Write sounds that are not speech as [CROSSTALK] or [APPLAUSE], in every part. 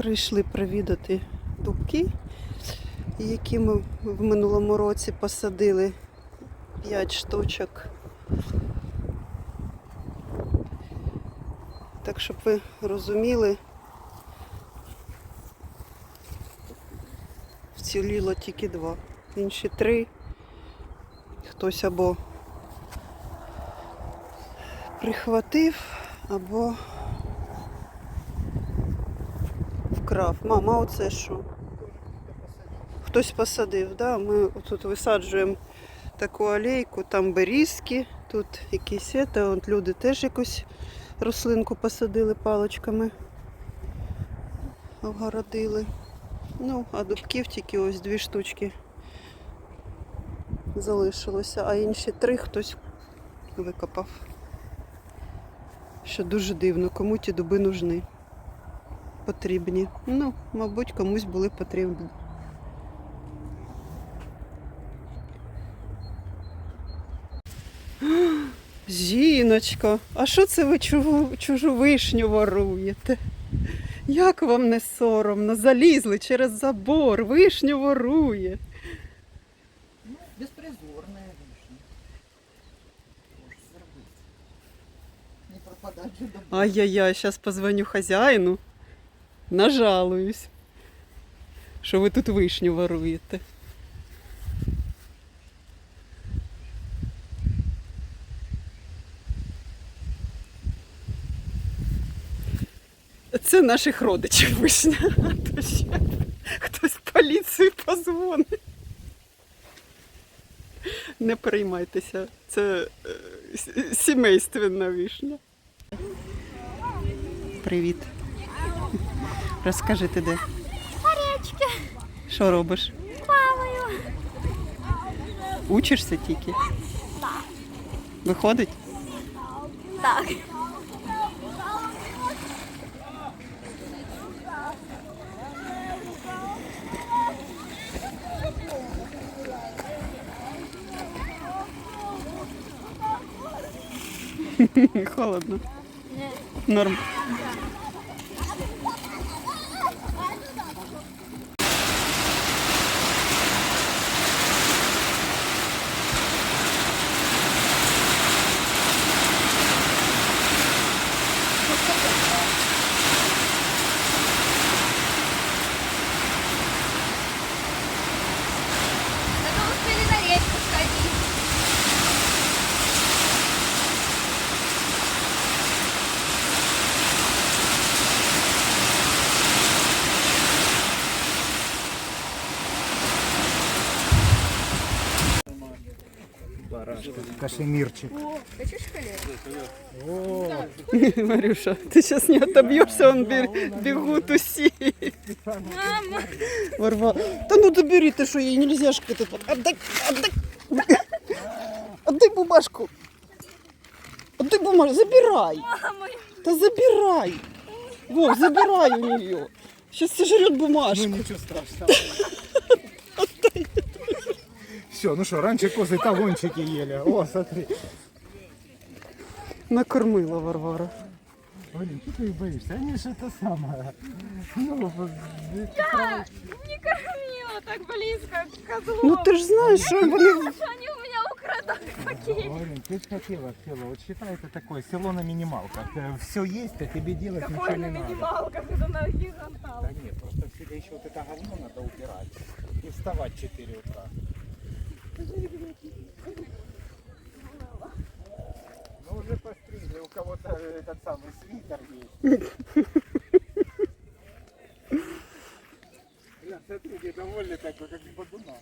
Прийшли провідати дубки, які ми в минулому році посадили 5 штучок. Так, щоб ви розуміли, вціліло тільки два. Інші три. Хтось або прихватив, або вкрав. Мама, оце що? Хтось посадив, да? Ми тут висаджуємо таку алейку, там берізки, тут якісь це, от люди теж якусь рослинку посадили паличками, огородили. Ну, а дубків тільки ось дві штучки залишилося, а інші три хтось викопав. Що дуже дивно, кому ті дуби нужні. Потрібні. Ну, мабуть, комусь були потрібні. [GASPS] Жіночко, а що це ви чужу, чужу вишню воруєте? Як вам не соромно? Залізли через забор, вишню ворує. Ну, беспризорная вишня. Может, зробити. Не пропадать же. Ай-яй-яй, зараз позвоню хазяїну, нажалуюсь, що ви тут вишню воруєте. Це наших родичів вишня. [LAUGHS] А то ще хтось в поліцію позвонить. Не переймайтеся, це е, сімейственна вишня. Привіт. Розкажи ти де. Речки Що робиш? плаваю. Учишся тільки? Виходить? Так. Холодно. Норм. Кашемирчик. [LAUGHS] Хочешь хлеб? Марюша, ты сейчас не отобьешься, он бе- бегут уси. Мама. Ворва. Да ну добери ты, что ей нельзя ж этот вот. Отдай, отдай. Отдай бумажку. Отдай бумажку, забирай. Мама. Да забирай. Вов, забирай у нее. Сейчас сожрет бумажку. ничего страшного. Все, ну что, раньше козы талончики ели. О, смотри. Накормила Варвара. Блин, что ты их боишься? Они же это самое. Ну, вот, Не кормила так близко к козлу. Ну ти ж знаєш, що вони. Что они у меня украдут какие? Блин, ты ж хотела село. Вот считай, это такое село на минималках. Все есть, а тебе делать ничего Какой не на надо. минималках, это на гигантал. Да нет, просто в себе еще вот это говно надо убирать. И вставать в 4 утра. Ну уже постригли, у кого-то этот самый свитер есть. Бля, смотри, недовольный такой, как бадуна.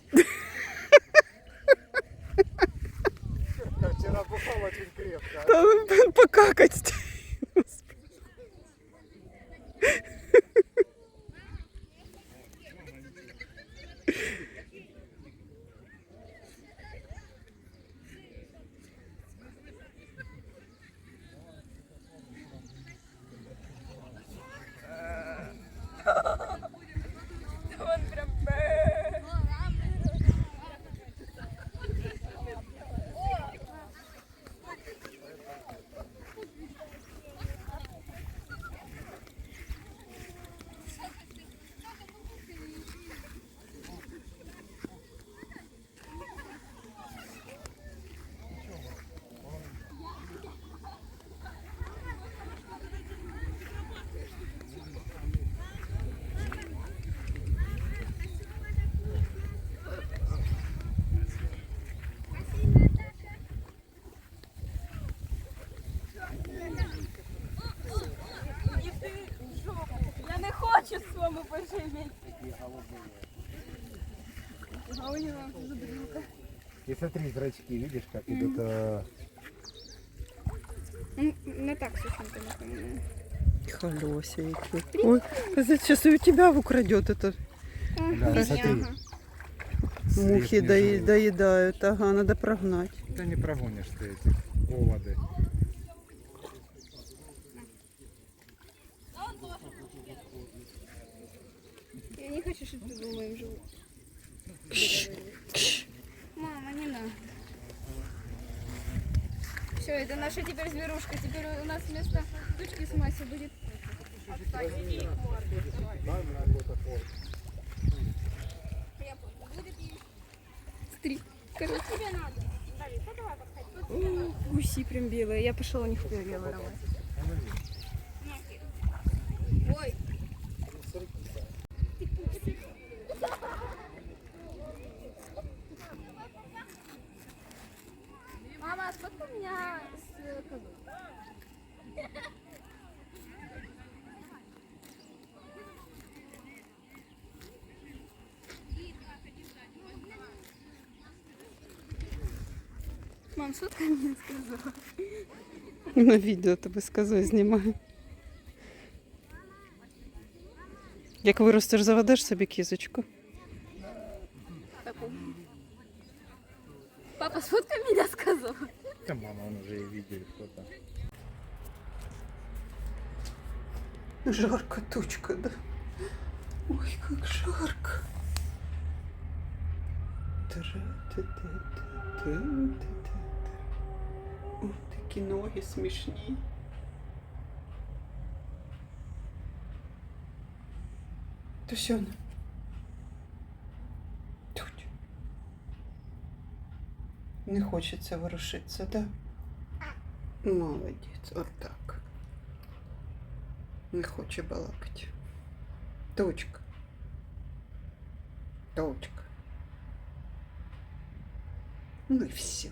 Вчера бухал очень крепко. Та покакать. тоже иметь. А у него зубрилка. И смотри, зрачки, видишь, как идут. э, Не так сушенка, напоминаю. Колеса які. Ой, сейчас и у тебя украдет это. Да, смотри. Мухи след дои- лежит. доедают. Ага, надо прогнать. Да не прогонишь ты эти оводы. Не хочу, чтобы ты был моим животным. Мама, не надо. Все, это наша теперь зверушка. Теперь у нас вместо тучки с Масей будет... Стрик. Короче. Тебе надо. Гуси прям белые. Я пошла у них перья воровать. Мам, сотка мне сказала. На відео тебе з козою знімаю. Як виростеш, заведеш собі кізочку. Таку. Папа, сфоткай меня сказал. Да мама, он уже и видит кто-то. Жарко тучка, да? Ой, как жарко. Тра-та-та-та-та-та-та. Ой, такі ноги смішні. Тусяна. Тут. Не хочеться ворушитися, да? Молодець, отак. Не хоче балакати. Точка. Точка. Ну і все.